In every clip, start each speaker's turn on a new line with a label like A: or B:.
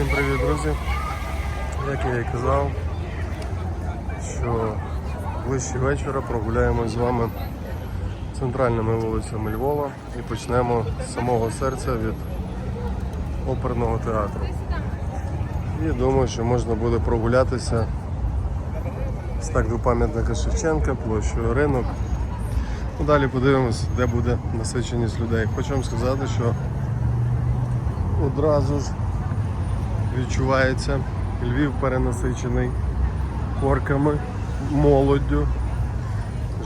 A: Всім привіт, друзі! Як я і казав, що ближче вечора прогуляємось з вами центральними вулицями Львова і почнемо з самого серця від оперного театру. І думаю, що можна буде прогулятися з так до пам'ятника Шевченка, площою ринок. Ну, далі подивимось, де буде насиченість людей. Хочу вам сказати, що одразу ж відчувається Львів перенасичений корками, молоддю.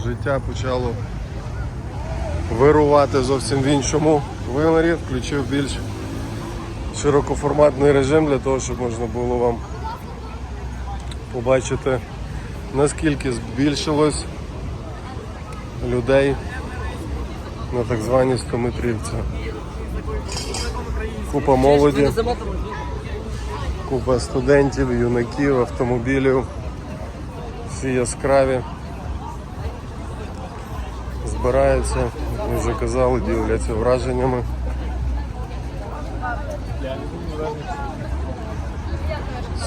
A: Життя почало вирувати зовсім в іншому вимірі, включив більш широкоформатний режим для того, щоб можна було вам побачити, наскільки збільшилось людей на так званій 100 метрівці. Купа молоді, купа студентів, юнаків, автомобілів, всі яскраві. Збираються, ми вже казали, діляться враженнями.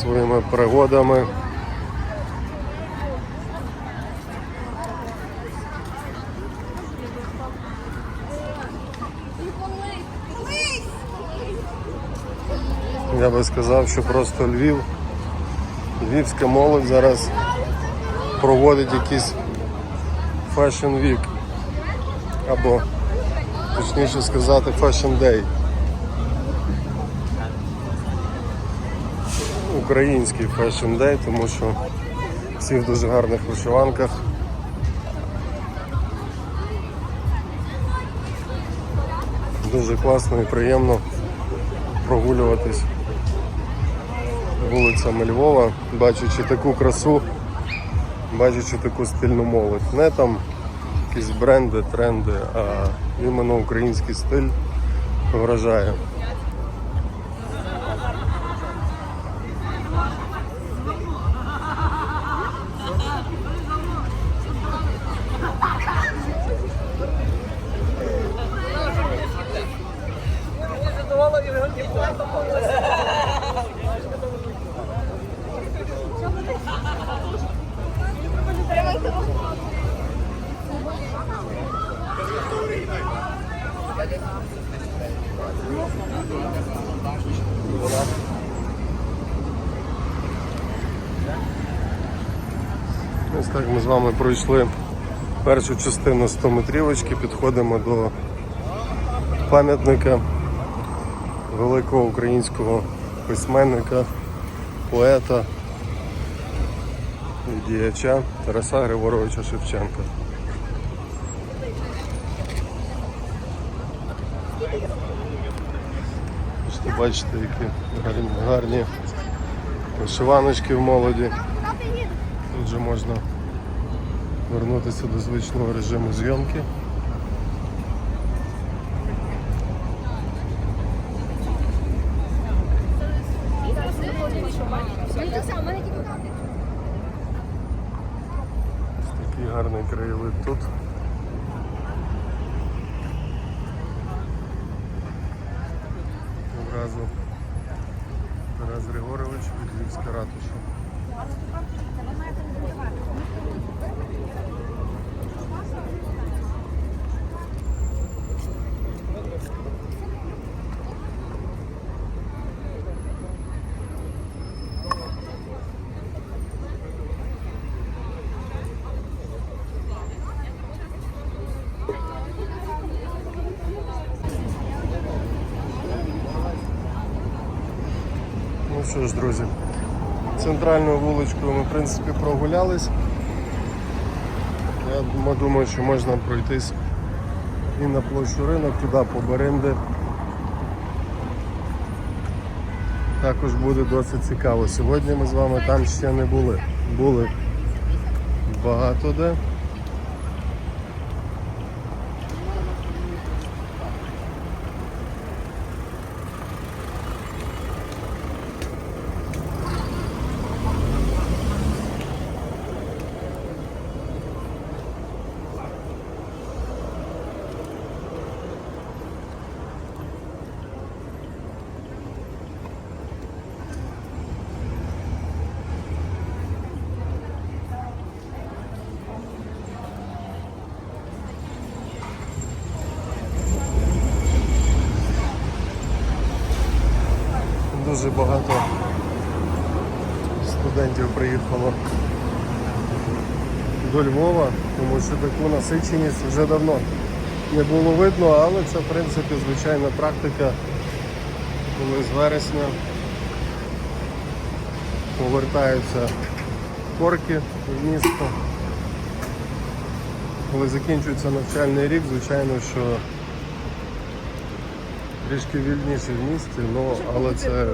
A: Своїми пригодами. Я би сказав, що просто Львів, львівська молодь зараз проводить якийсь Fashion Week. Або, точніше сказати, Fashion Day. Український Fashion Day, тому що всі в дуже гарних вишиванках. Дуже класно і приємно прогулюватись вулицями Львова, бачачи таку красу, бачачи таку стильну молодь. Не там якісь бренди, тренди, а іменно український стиль вражає. Ось так ми з вами пройшли першу частину 100 метрівочки, підходимо до пам'ятника великого українського письменника, поета і діяча Тараса Григоровича Шевченка. Можете бачите, які гарні, вишиваночки в молоді. Тут же можна вернутися до звичного режиму зйомки. Ось такий гарний краєвид тут. Одразу Тарас Григорович від Львівська ратуша. Що ж, друзі, центральною вуличкою ми в принципі прогулялись. Я думаю, що можна пройтись і на площу ринок, туди по Беренди. Також буде досить цікаво. Сьогодні ми з вами там ще не були. Були багато де. Дуже багато студентів приїхало до Львова, тому що таку насиченість вже давно не було видно, але це в принципі звичайна практика, коли з вересня повертаються корки в місто. Коли закінчується навчальний рік, звичайно, що трішки вільніше в місті, ну, але це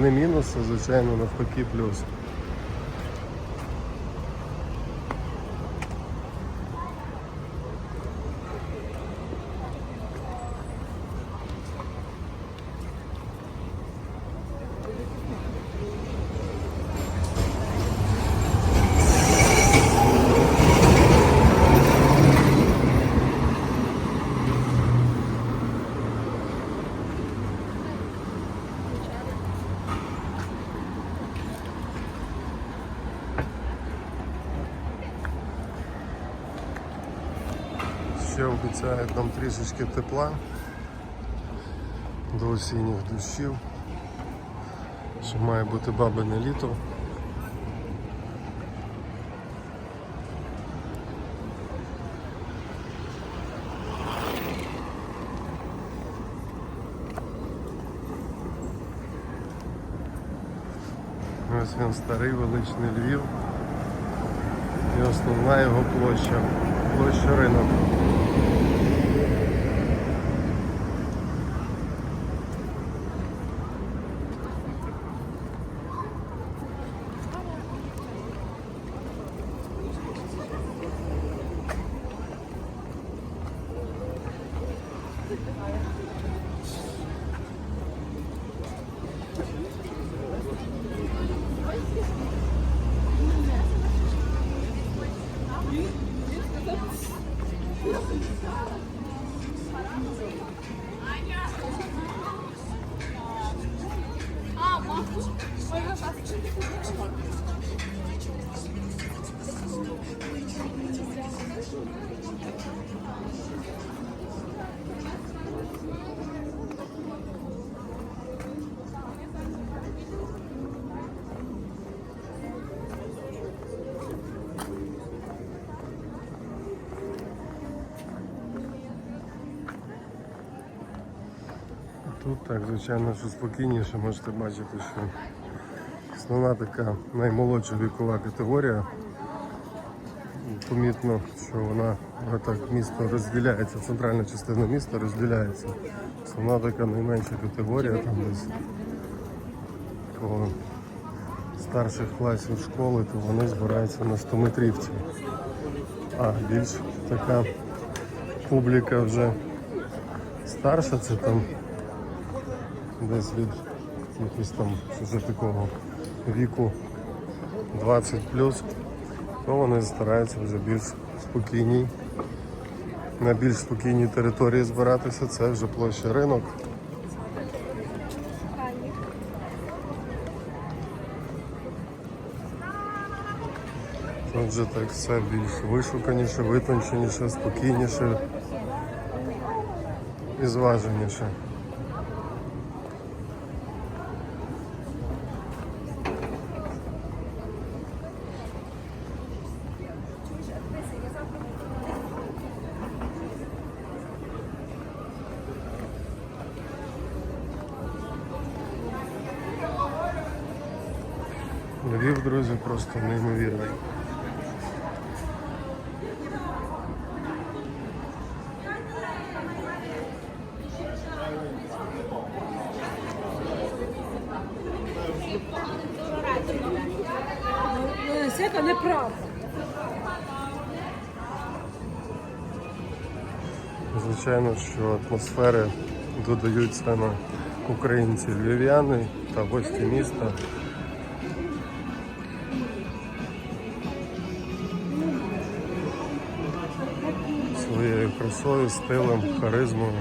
A: не мінус, а звичайно навпаки плюс. Ще обіцяють нам трішечки тепла до осінніх дощів. Що має бути бабине літо. Ось він старий величний Львів. І основна його площа. Площа ринок. Тут так, звичайно, що спокійніше можете бачити, що основна така наймолодша вікова категорія. Помітно, що вона так місто розділяється, центральна частина міста розділяється. Основна така найменша категорія, там десь по старших класів школи, то вони збираються на 100 метрівці. А більш така публіка вже старша, це там десь від якогось там вже такого віку 20 то вони стараються вже більш спокійній. На більш спокійній території збиратися, це вже площа ринок. Тут вже так все більш вишуканіше, витонченіше, спокійніше і зваженіше. Друзі, просто неймовірний.
B: Це неправда.
A: Звичайно, що атмосфери додають саме українці львів'яни та гості міста. Красою, стилем, харизмою.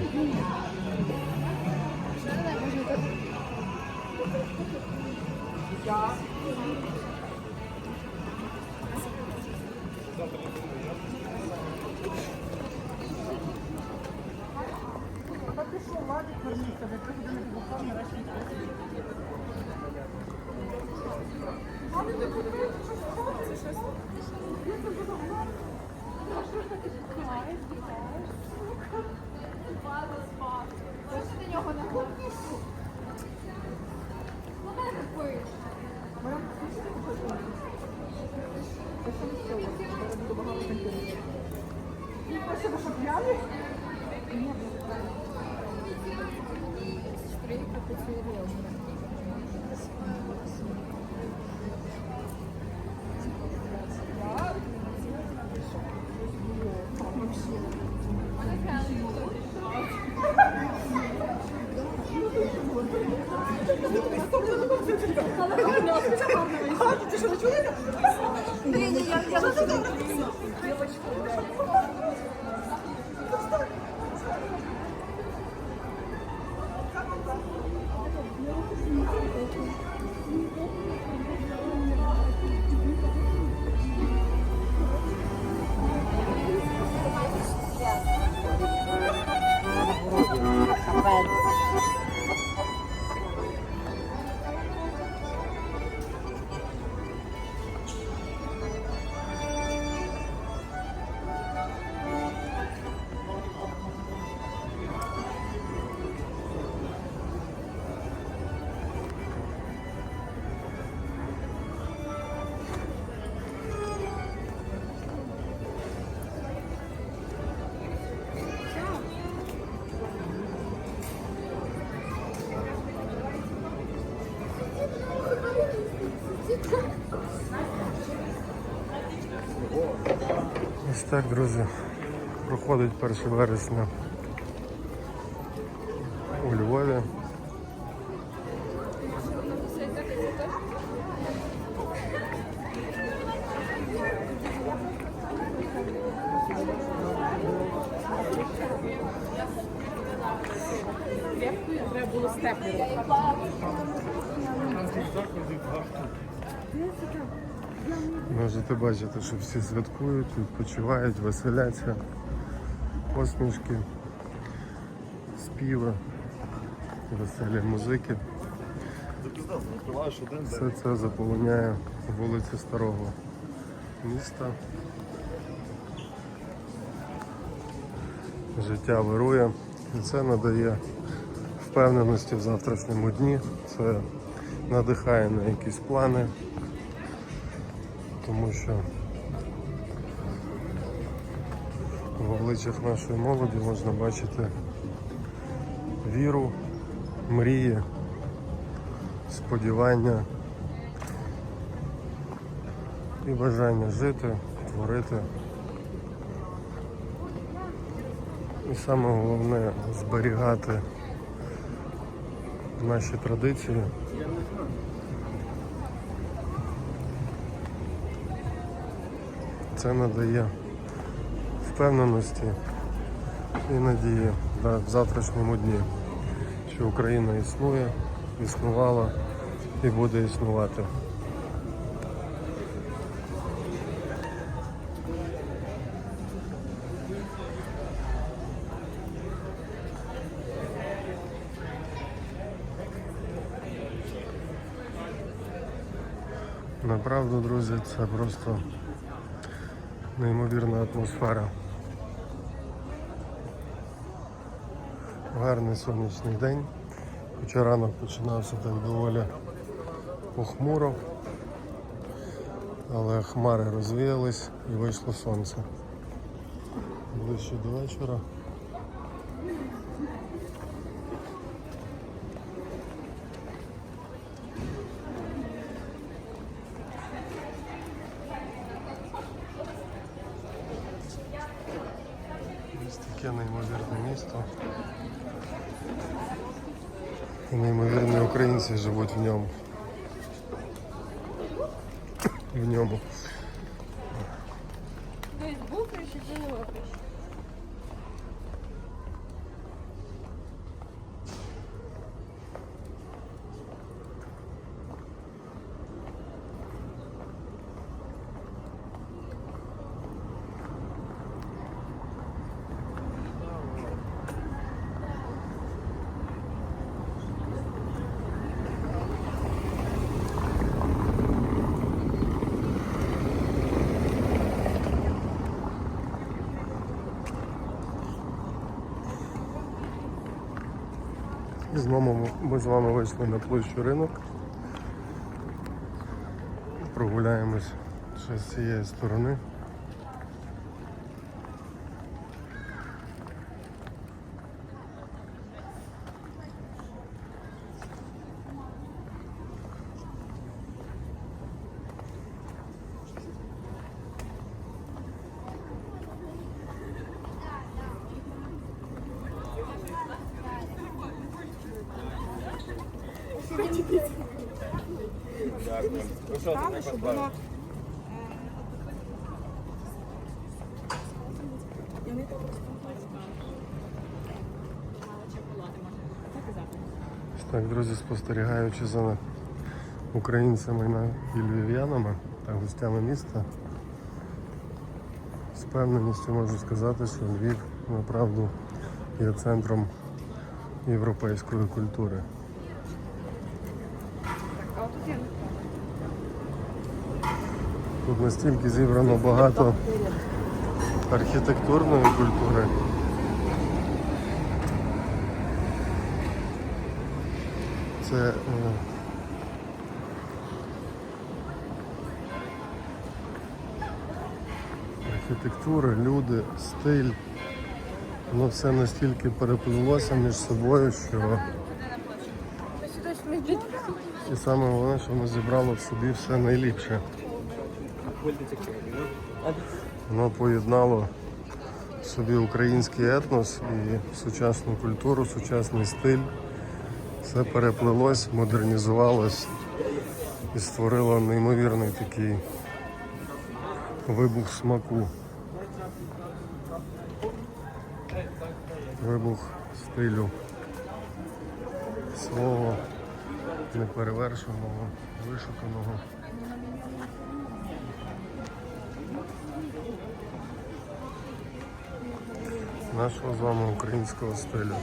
A: Так, друзі, проходить 1 вересня Можете бачити, що всі святкують, відпочивають, веселяться, посмішки, співи, веселі музики. Все це заполоняє вулиці Старого міста. Життя вирує і це надає впевненості в завтрашньому дні. Це надихає на якісь плани, тому що в обличчях нашої молоді можна бачити віру, мрії, сподівання і бажання жити, творити. І саме головне зберігати наші традиції. Це надає впевненості і надії в завтрашньому дні, що Україна існує, існувала і буде існувати. Направду, друзі, це просто неймовірна атмосфера. Гарний сонячний день. Хоча ранок починався так доволі похмуро, але хмари розвіялись і вийшло сонце. Ближче до вечора. Ось таке неймовірне місто. І неймовірні українці живуть в ньому. В ньому.
B: Десь бухаєш і ти не лопиш.
A: Знову ми з вами вийшли на площу ринок. Прогуляємось ще з цієї сторони.
B: Воно
A: Так, друзі, спостерігаючи за українцями і львів'янами та гостями міста, з певненістю можу сказати, що Львів направду є центром європейської культури.
B: А тут
A: Тут настільки зібрано багато архітектурної культури. Це е, архітектура, люди, стиль. Воно все настільки переплилося між собою, що і саме головне, що воно зібрало в собі все найліпше. Воно поєднало собі український етнос і сучасну культуру, сучасний стиль. Все переплилось, модернізувалось і створило неймовірний такий вибух смаку. Вибух стилю свого неперевершеного, вишуканого. Нашого з вами українського стилю.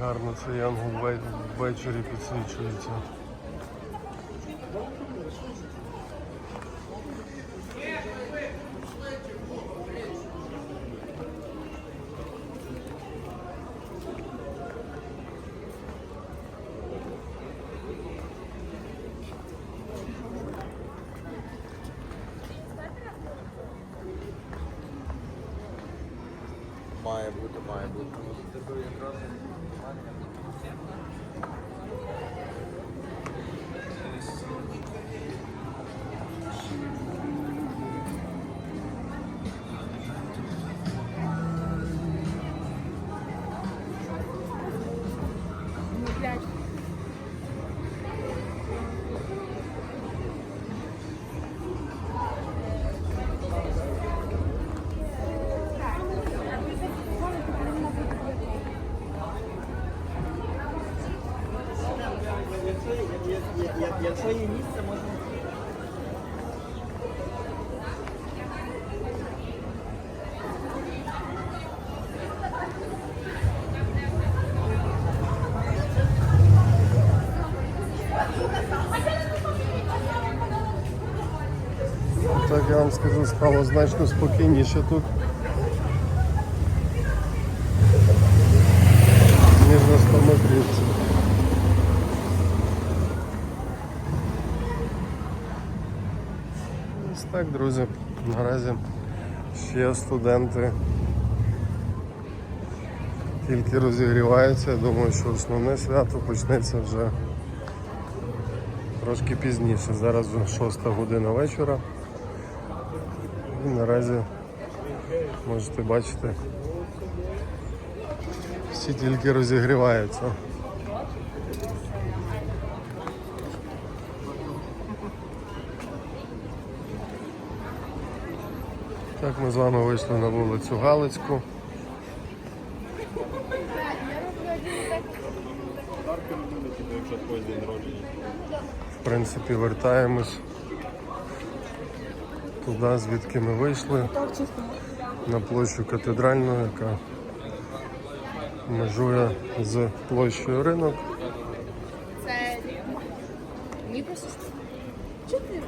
A: Гарно цей янгол ввечері підсвічується. Так я вам скажу, стало значно спокійніше тут. Ніж на 100 метрівці. Ось так, друзі, наразі ще студенти тільки розігріваються. Я думаю, що основне свято почнеться вже трошки пізніше. Зараз вже 6 година вечора. І наразі можете бачити, всі тільки розігріваються. Так, ми з вами вийшли на вулицю Галицьку. В принципі, вертаємось туди, звідки ми вийшли, на площу катедральну, яка межує з площею ринок.
B: Це чотири.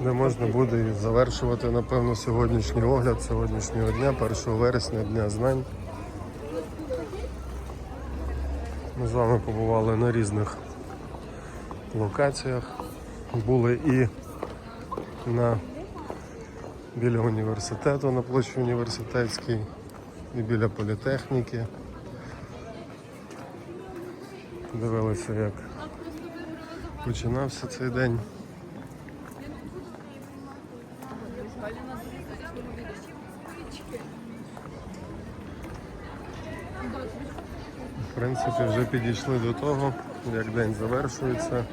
A: де можна буде і завершувати, напевно, сьогоднішній огляд сьогоднішнього дня, 1 вересня, Дня знань. Ми з вами побували на різних локаціях. Були і на біля університету на площі університетській, і біля політехніки. дивилися, як починався цей день. В принципі, вже підійшли до того, як день завершується.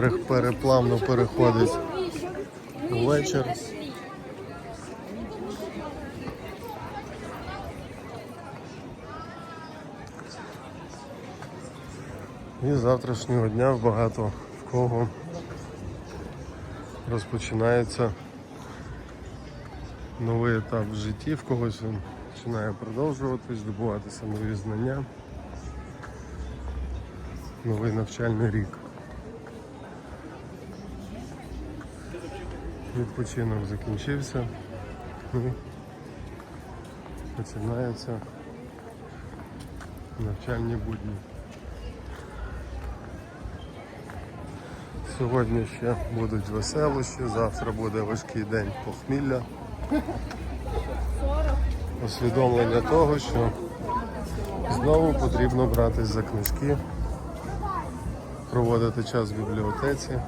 A: Переплавно переходить вечір. І з завтрашнього дня багато в кого розпочинається новий етап в житті, в когось він починає продовжуватись, здобуватися нові знання, новий навчальний рік. Відпочинок закінчився і починаються навчальні будні. Сьогодні ще будуть веселощі, завтра буде важкий день похмілля. Усвідомлення того, що знову потрібно братись за книжки, проводити час в бібліотеці,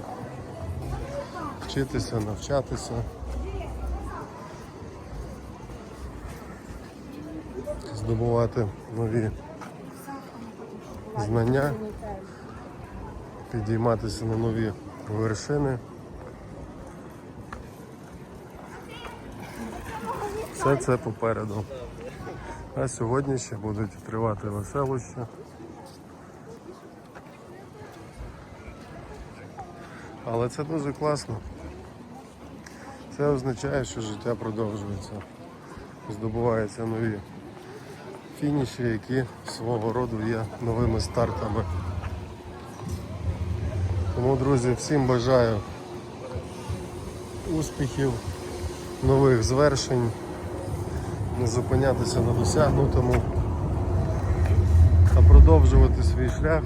A: вчитися, навчатися. Здобувати нові знання, підійматися на нові вершини. Все це попереду. А сьогодні ще будуть тривати веселощі. Але це дуже класно. Це означає, що життя продовжується. Здобуваються нові фініші, які свого роду є новими стартами. Тому, друзі, всім бажаю успіхів, нових звершень, не зупинятися на досягнутому, а продовжувати свій шлях,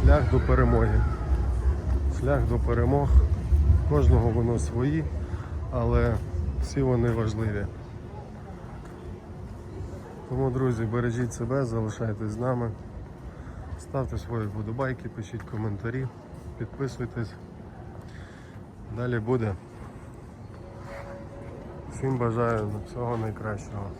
A: шлях до перемоги. Шлях до перемог. Кожного воно свої, але всі вони важливі. Тому, друзі, бережіть себе, залишайтесь з нами. Ставте свої вподобайки, пишіть коментарі, підписуйтесь. Далі буде. Всім бажаю всього найкращого.